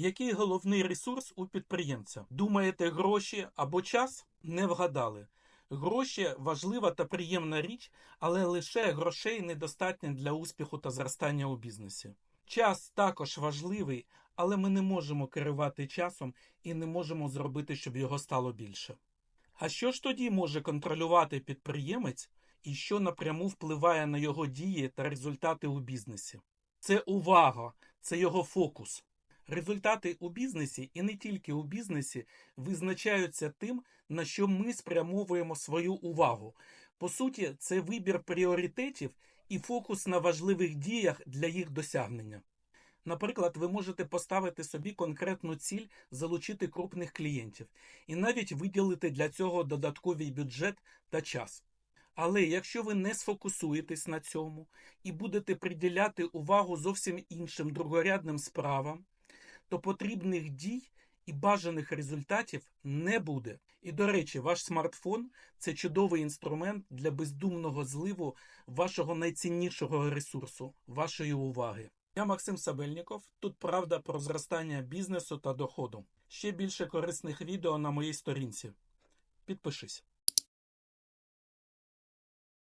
Який головний ресурс у підприємця? Думаєте, гроші або час? Не вгадали. Гроші важлива та приємна річ, але лише грошей недостатньо для успіху та зростання у бізнесі. Час також важливий, але ми не можемо керувати часом і не можемо зробити, щоб його стало більше. А що ж тоді може контролювати підприємець і що напряму впливає на його дії та результати у бізнесі? Це увага, це його фокус. Результати у бізнесі і не тільки у бізнесі визначаються тим, на що ми спрямовуємо свою увагу. По суті, це вибір пріоритетів і фокус на важливих діях для їх досягнення. Наприклад, ви можете поставити собі конкретну ціль залучити крупних клієнтів і навіть виділити для цього додатковий бюджет та час. Але якщо ви не сфокусуєтесь на цьому і будете приділяти увагу зовсім іншим другорядним справам, то потрібних дій і бажаних результатів не буде. І до речі, ваш смартфон це чудовий інструмент для бездумного зливу вашого найціннішого ресурсу, вашої уваги. Я Максим Сабельніков. Тут правда про зростання бізнесу та доходу. Ще більше корисних відео на моїй сторінці. Підпишись.